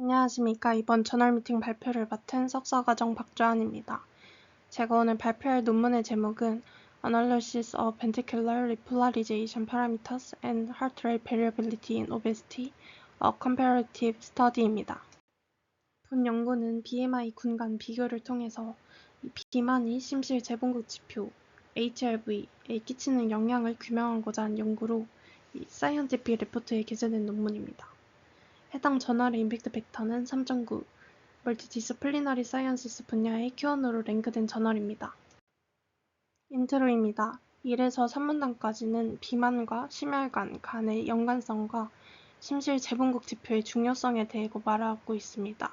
안녕하십니까. 이번 저널 미팅 발표를 맡은 석사과정 박주환입니다. 제가 오늘 발표할 논문의 제목은 Analysis of Ventricular Repolarization Parameters and Heart Rate Variability in Obesity, a Comparative Study입니다. 본 연구는 BMI 군간 비교를 통해서 비만이 심실 재봉극 지표 HRV에 끼치는 영향을 규명하고자 한 연구로 사이언티픽 레포트에 게재된 논문입니다. 해당 저널의 임팩트 팩터는 3.9, 멀티디스플리너리 사이언시스 분야의 Q1으로 랭크된 저널입니다. 인트로입니다. 1에서 3문단까지는 비만과 심혈관, 간의 연관성과 심실 재분국 지표의 중요성에 대해 말하고 있습니다.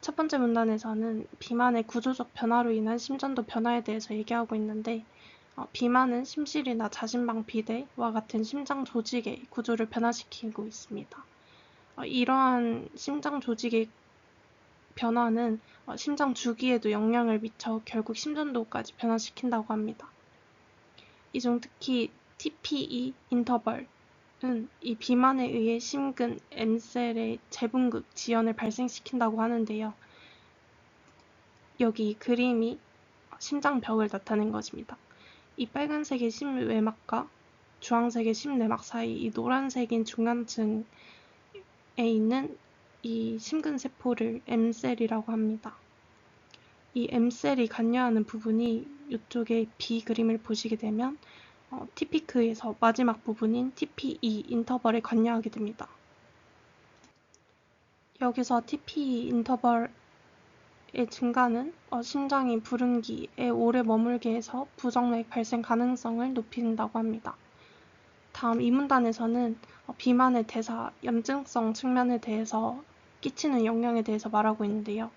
첫 번째 문단에서는 비만의 구조적 변화로 인한 심전도 변화에 대해서 얘기하고 있는데 어, 비만은 심실이나 자신방 비대와 같은 심장 조직의 구조를 변화시키고 있습니다. 어, 이러한 심장 조직의 변화는 어, 심장 주기에도 영향을 미쳐 결국 심전도까지 변화시킨다고 합니다. 이 중 특히 TPE 인터벌은 이 비만에 의해 심근 M셀의 재분극 지연을 발생시킨다고 하는데요. 여기 그림이 심장벽을 나타낸 것입니다. 이 빨간색의 심외막과 주황색의 심내막 사이 이 노란색인 중간층 에 있는 이 심근세포를 M셀이라고 합니다. 이 M셀이 관여하는 부분이 이쪽에 B 그림을 보시게 되면 어, TP크에서 마지막 부분인 TPE 인터벌에 관여하게 됩니다. 여기서 TPE 인터벌의 증가는 어, 심장이 부른기에 오래 머물게 해서 부정맥 발생 가능성을 높인다고 합니다. 다음 이 문단에서는 어, 비만의 대사, 염증성 측면에 대해서 끼치는 영향에 대해서 말하고 있는데요.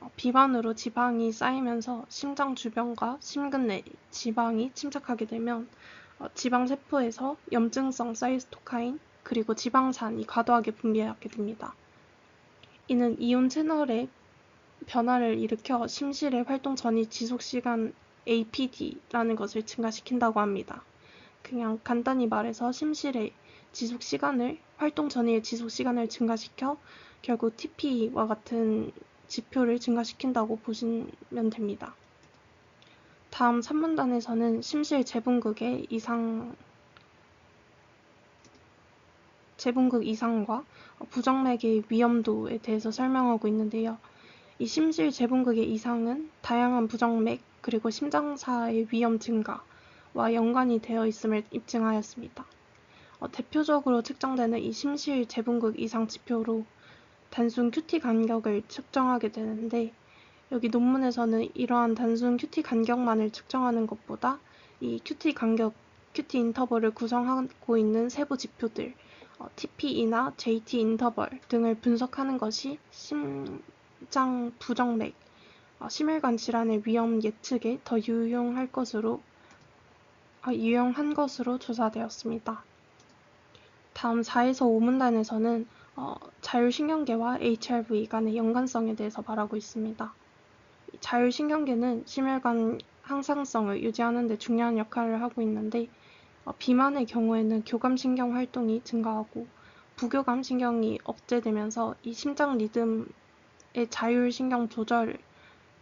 어, 비만으로 지방이 쌓이면서 심장 주변과 심근 내 지방이 침착하게 되면 어, 지방 세포에서 염증성 사이스토카인 그리고 지방산이 과도하게 분비하게 됩니다. 이는 이온 채널의 변화를 일으켜 심실의 활동 전이 지속 시간 APD라는 것을 증가시킨다고 합니다. 그냥 간단히 말해서 심실의 지속 시간을 활동 전후의 지속 시간을 증가시켜 결국 TP와 같은 지표를 증가시킨다고 보시면 됩니다. 다음 3문단에서는 심실 재분극의 이상 재분극 이상과 부정맥의 위험도에 대해서 설명하고 있는데요. 이 심실 재분극의 이상은 다양한 부정맥 그리고 심장사의 위험 증가, 와 연관이 되어 있음을 입증하였습니다. 어, 대표적으로 측정되는 이 심실 재분극 이상 지표로 단순 QT 간격을 측정하게 되는데 여기 논문에서는 이러한 단순 QT 간격만을 측정하는 것보다 이 QT 간격, QT 인터벌을 구성하고 있는 세부 지표들 어, TPE나 JT 인터벌 등을 분석하는 것이 심장 부정맥, 어, 심혈관 질환의 위험 예측에 더 유용할 것으로 아, 유용한 것으로 조사되었습니다. 다음 4에서 5문단에서는 어, 자율신경계와 HRV 간의 연관성에 대해서 말하고 있습니다. 자율신경계는 심혈관 항상성을 유지하는 데 중요한 역할을 하고 있는데 어, 비만의 경우에는 교감신경 활동이 증가하고 부교감 신경이 억제되면서 이 심장 리듬의 자율신경 조절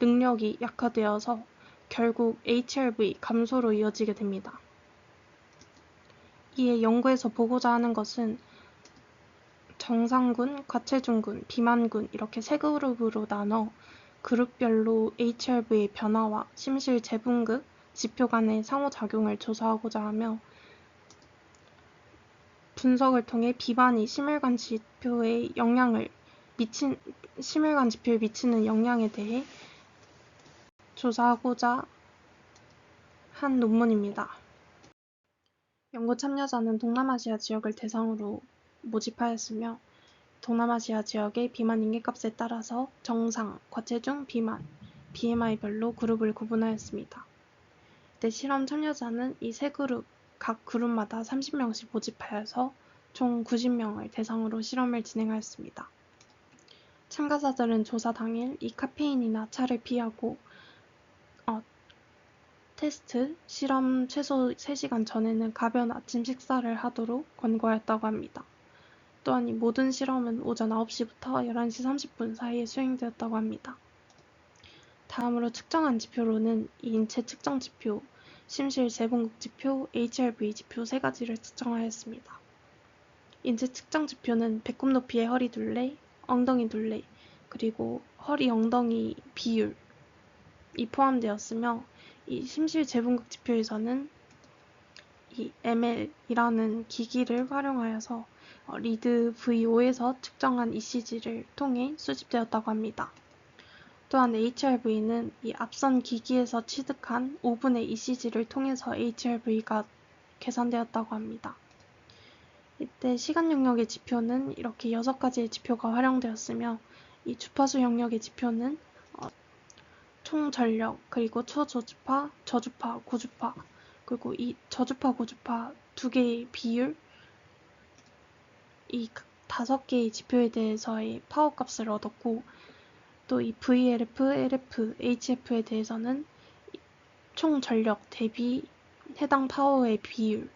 능력이 약화되어서 결국 HRV 감소로 이어지게 됩니다. 이에 연구에서 보고자 하는 것은 정상군, 과체중군, 비만군 이렇게 세 그룹으로 나눠 그룹별로 HRV의 변화와 심실 재분극 지표 간의 상호작용을 조사하고자 하며 분석을 통해 비만이 심혈관 지표에 영향을 미친 심혈관 지표에 미치는 영향에 대해 조사하고자 한 논문입니다. 연구 참여자는 동남아시아 지역을 대상으로 모집하였으며 동남아시아 지역의 비만 인계값에 따라서 정상, 과체중, 비만, BMI별로 그룹을 구분하였습니다. 이 실험 참여자는 이 세 그룹, 각 그룹마다 30명씩 모집하여서 총 90명을 대상으로 실험을 진행하였습니다. 참가자들은 조사 당일 이 카페인이나 차를 피하고 테스트, 실험 최소 3시간 전에는 가벼운 아침 식사를 하도록 권고하였다고 합니다. 또한 이 모든 실험은 오전 9시부터 11시 30분 사이에 수행되었다고 합니다. 다음으로 측정한 지표로는 이 인체 측정 지표, 심실 재분국 지표, HRV 지표 세 가지를 측정하였습니다. 인체 측정 지표는 배꼽 높이의 허리 둘레, 엉덩이 둘레, 그리고 허리 엉덩이 비율이 포함되었으며 이 심실 재분국 지표에서는 이 ML이라는 기기를 활용하여서 어, 리드 V5에서 측정한 ECG를 통해 수집되었다고 합니다. 또한 HRV는 이 앞선 기기에서 취득한 5분의 ECG를 통해서 HRV가 계산되었다고 합니다. 이때 시간 영역의 지표는 이렇게 6가지의 지표가 활용되었으며 이 주파수 영역의 지표는 어, 총전력, 그리고 초저주파, 저주파, 고주파, 그리고 이 저주파, 고주파 두 개의 비율, 이 다섯 개의 지표에 대해서의 파워 값을 얻었고, 또 이 VLF, LF, HF에 대해서는 총 전력 대비 해당 파워의 비율,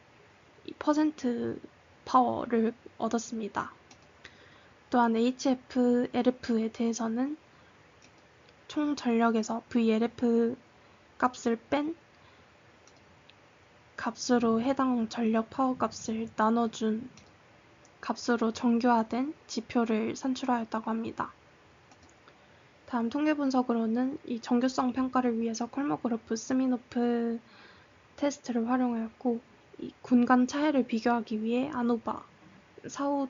이 퍼센트 파워를 얻었습니다. 또한 HF, LF에 대해서는 총 전력에서 VLF 값을 뺀 값으로 해당 전력 파워 값을 나눠준 값으로 정교화된 지표를 산출하였다고 합니다. 다음 통계 분석으로는 이 정교성 평가를 위해서 콜모그래프 스미노프 테스트를 활용하였고 이 군간 차이를 비교하기 위해 아노바, 사후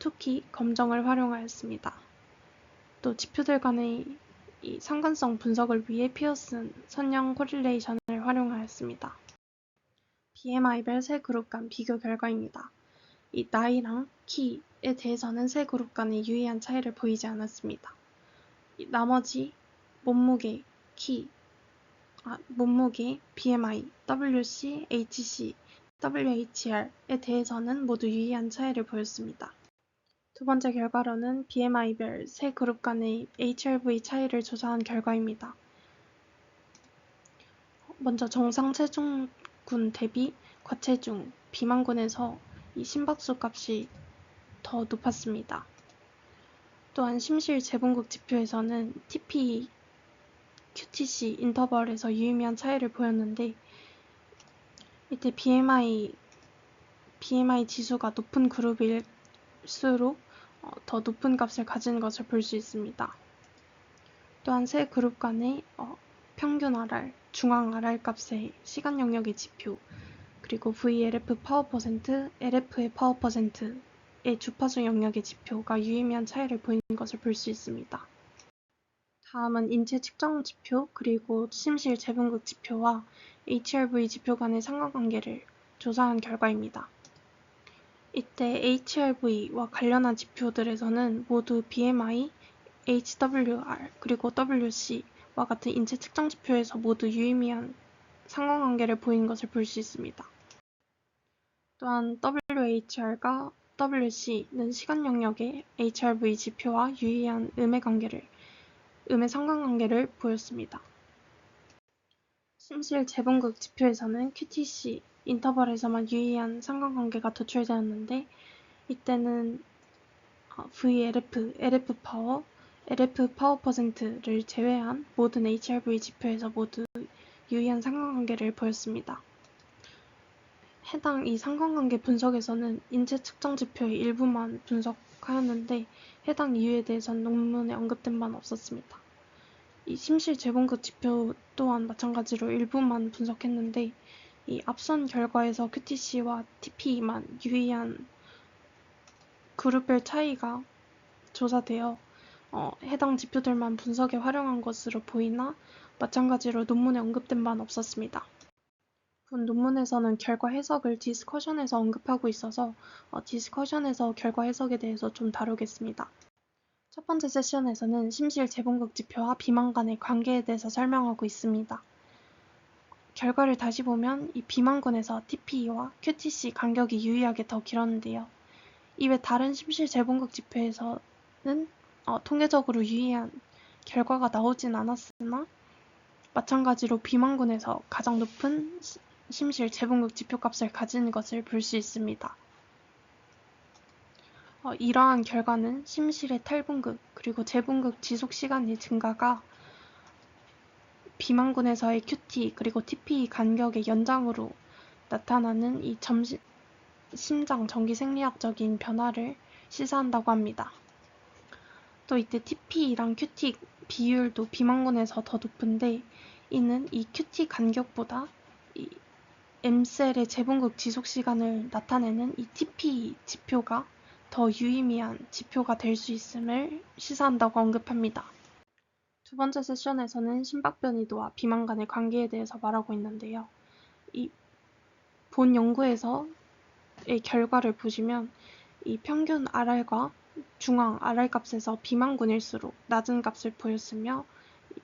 투키 검정을 활용하였습니다. 또 지표들 간의 이 상관성 분석을 위해 피어슨 선형 코릴레이션을 활용하였습니다. BMI별 세 그룹 간 비교 결과입니다. 이 나이랑 키에 대해서는 세 그룹 간의 유의한 차이를 보이지 않았습니다. 이 나머지 몸무게, 키, 아, 몸무게, BMI, WC, HC, WHR에 대해서는 모두 유의한 차이를 보였습니다. 두 번째 결과로는 BMI별 세 그룹 간의 HRV 차이를 조사한 결과입니다. 먼저 정상 체중군 대비 과체중, 비만군에서 이 심박수 값이 더 높았습니다. 또한 심실 재분국 지표에서는 TP, QTC 인터벌에서 유의미한 차이를 보였는데 이때 BMI, BMI 지수가 높은 그룹일수록 어, 더 높은 값을 가지는 것을 볼 수 있습니다. 또한 세 그룹 간의 어, 평균 RR, 중앙 RR 값의 시간 영역의 지표, 그리고 VLF 파워 퍼센트, LF의 파워 퍼센트의 주파수 영역의 지표가 유의미한 차이를 보이는 것을 볼 수 있습니다. 다음은 인체 측정 지표, 그리고 심실 재분국 지표와 HRV 지표 간의 상관관계를 조사한 결과입니다. 이때 HRV와 관련한 지표들에서는 모두 BMI, HWR, 그리고 WC와 같은 인체 측정 지표에서 모두 유의미한 상관관계를 보이는 것을 볼 수 있습니다. 또한 WHR과 WC는 시간 영역의 HRV 지표와 유의한 음의 관계를, 음의 상관관계를 보였습니다. 심실 재분국 지표에서는 QTC, 인터벌에서만 유의한 상관관계가 도출되었는데 이때는 어, VLF, LF 파워, LF 파워 퍼센트를 제외한 모든 HRV 지표에서 모두 유의한 상관관계를 보였습니다. 해당 이 상관관계 분석에서는 인체 측정 지표의 일부만 분석하였는데 해당 이유에 대해서는 논문에 언급된 바는 없었습니다. 이 심실 재분급 지표 또한 마찬가지로 일부만 분석했는데 이 앞선 결과에서 QTC와 TP만 유의한 그룹별 차이가 조사되어 어, 해당 지표들만 분석에 활용한 것으로 보이나 마찬가지로 논문에 언급된 바는 없었습니다. 본 논문에서는 결과 해석을 디스커션에서 언급하고 있어서 어, 디스커션에서 결과 해석에 대해서 좀 다루겠습니다. 첫 번째 세션에서는 심실 재분국 지표와 비만 간의 관계에 대해서 설명하고 있습니다. 결과를 다시 보면 이 비만군에서 TP와 QTC 간격이 유의하게 더 길었는데요. 이외 다른 심실 재분국 지표에서는 어, 통계적으로 유의한 결과가 나오진 않았으나 마찬가지로 비만군에서 가장 높은 심실 재분국 지표값을 가진 것을 볼 수 있습니다. 어, 이러한 결과는 심실의 탈분극 그리고 재분극 지속 시간의 증가가 비만군에서의 QT 그리고 TP 간격의 연장으로 나타나는 이 점심, 심장 전기 생리학적인 변화를 시사한다고 합니다. 또 이때 TP랑 QT 비율도 비만군에서 더 높은데 이는 이 QT 간격보다 이 M셀의 재분극 지속 시간을 나타내는 이 TP 지표가 더 유의미한 지표가 될 수 있음을 시사한다고 언급합니다. 두 번째 세션에서는 심박변이도와 비만 간의 관계에 대해서 말하고 있는데요. 이 본 연구에서의 결과를 보시면 이 평균 RR과 중앙 RR 값에서 비만군일수록 낮은 값을 보였으며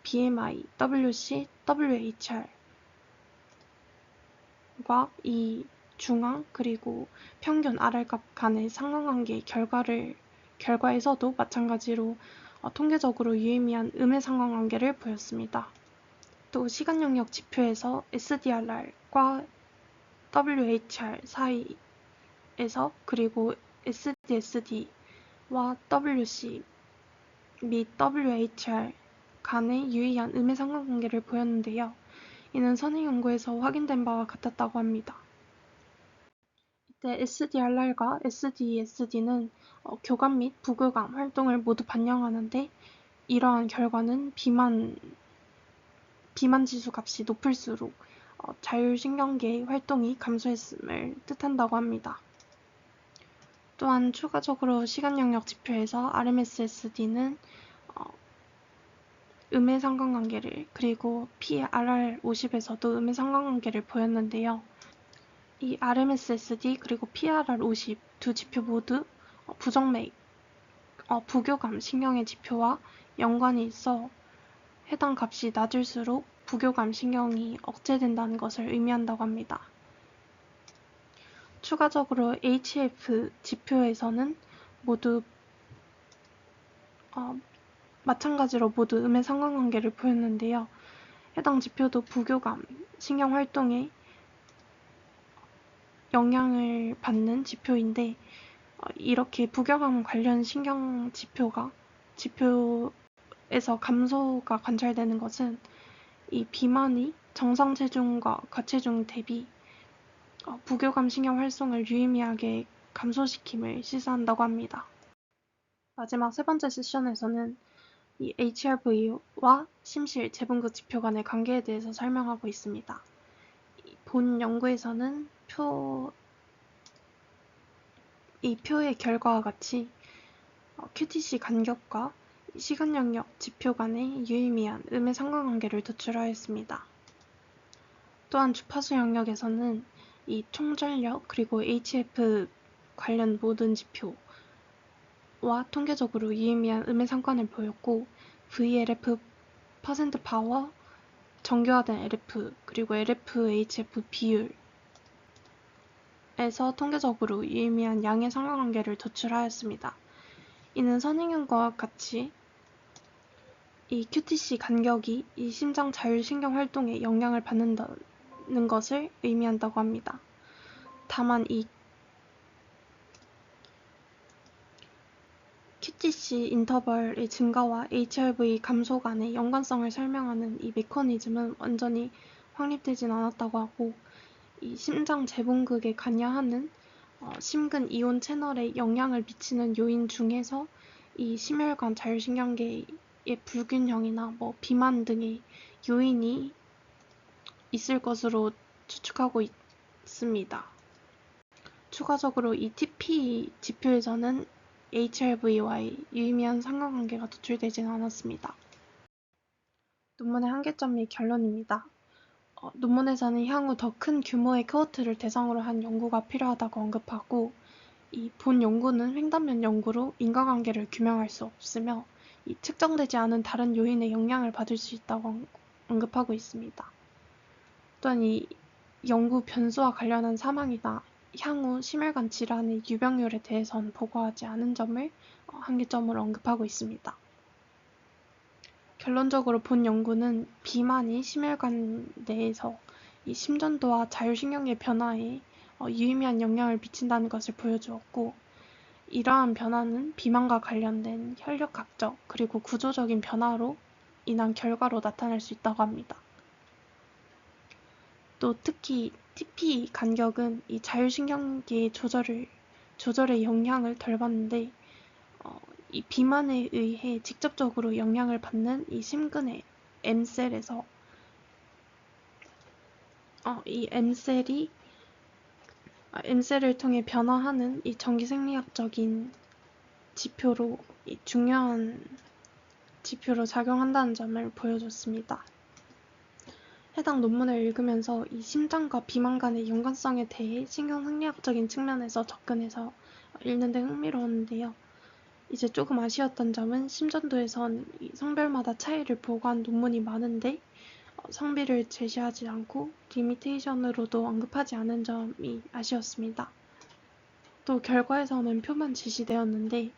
BMI, WC, WHR과 이 중앙 그리고 평균 RR 값 간의 상관관계 결과를 결과에서도 마찬가지로 어, 통계적으로 유의미한 음의 상관관계를 보였습니다. 또 시간 영역 지표에서 SDRR과 WHR 사이에서 그리고 SDSD와 WC 및 WHR 간의 유의한 음의 상관관계를 보였는데요. 이는 선행 연구에서 확인된 바와 같았다고 합니다. 이때 SDRR과 SDSD는 어, 교감 및 부교감 활동을 모두 반영하는데 이러한 결과는 비만 비만 지수 값이 높을수록 어, 자율신경계의 활동이 감소했음을 뜻한다고 합니다. 또한 추가적으로 시간 영역 지표에서 RMSSD는 어, 음의 상관관계를 그리고 PRR50에서도 음의 상관관계를 보였는데요. 이 RMSSD 그리고 PRR50 두 지표 모두 어, 부정맥, 어, 부교감 신경의 지표와 연관이 있어 해당 값이 낮을수록 부교감 신경이 억제된다는 것을 의미한다고 합니다. 추가적으로 HF 지표에서는 모두 어, 마찬가지로 모두 음의 상관관계를 보였는데요. 해당 지표도 부교감, 신경 활동에 영향을 받는 지표인데 어, 이렇게 부교감 관련 신경 지표가 지표에서 감소가 관찰되는 것은 이 비만이 정상 체중과 과체중 대비 어, 부교감 신경 활성을 유의미하게 감소시킴을 시사한다고 합니다. 마지막 세 번째 세션에서는 이 HRV와 심실 재분극 지표 간의 관계에 대해서 설명하고 있습니다. 본 연구에서는 표, 이 표의 결과와 같이 어, QTC 간격과 시간 영역 지표 간의 유의미한 음의 상관관계를 도출하였습니다. 또한 주파수 영역에서는 이 총전력 그리고 HF 관련 모든 지표와 통계적으로 유의미한 음의 상관을 보였고 VLF 퍼센트 파워, 정교화된 LF 그리고 LF-HF 비율 에서 통계적으로 유의미한 양의 상관관계를 도출하였습니다. 이는 선행형과 같이 이 QTC 간격이 이 심장 자율신경 활동에 영향을 받는다는 것을 의미한다고 합니다. 다만 이 QTC 인터벌의 증가와 HRV 감소 간의 연관성을 설명하는 이 메커니즘은 완전히 확립되진 않았다고 하고 이 심장 재분극에 관여하는 어, 심근 이온 채널에 영향을 미치는 요인 중에서 이 심혈관 자율신경계의 불균형이나 뭐 비만 등의 요인이 있을 것으로 추측하고 있습니다. 추가적으로 이 TP 지표에서는 HRV와의 유의미한 상관관계가 도출되진 않았습니다. 논문의 한계점 및 결론입니다. 어, 논문에서는 향후 더 큰 규모의 코호트를 대상으로 한 연구가 필요하다고 언급하고 이 본 연구는 횡단면 연구로 인과관계를 규명할 수 없으며 이 측정되지 않은 다른 요인의 영향을 받을 수 있다고 언급하고 있습니다. 또한 이 연구 변수와 관련한 사망이나 향후 심혈관 질환의 유병률에 대해선 보고하지 않은 점을 어, 한계점으로 언급하고 있습니다. 결론적으로 본 연구는 비만이 심혈관 내에서 이 심전도와 자율신경계 변화에 어, 유의미한 영향을 미친다는 것을 보여주었고 이러한 변화는 비만과 관련된 혈력 각적 그리고 구조적인 변화로 인한 결과로 나타날 수 있다고 합니다. 또 특히 TP 간격은 이 자율신경계의 조절을 조절에 영향을 덜 받는데 어, 이 비만에 의해 직접적으로 영향을 받는 이 심근의 M셀에서 어, 이 M셀이 아, M셀을 통해 변화하는 이 전기생리학적인 지표로 이 중요한 지표로 작용한다는 점을 보여줬습니다. 해당 논문을 읽으면서 이 심장과 비만 간의 연관성에 대해 신경생리학적인 측면에서 접근해서 읽는데 흥미로웠는데요. 이제 조금 아쉬웠던 점은 심전도에선 이 성별마다 차이를 보고한 논문이 많은데 어, 성비를 제시하지 않고 리미테이션으로도 언급하지 않은 점이 아쉬웠습니다. 또 결과에서는 표만 제시되었는데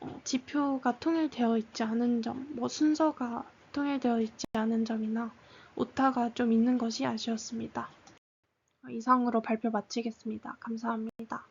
어, 지표가 통일되어 있지 않은 점, 뭐 순서가 통일되어 있지 않은 점이나 오타가 좀 있는 것이 아쉬웠습니다. 어, 이상으로 발표 마치겠습니다. 감사합니다.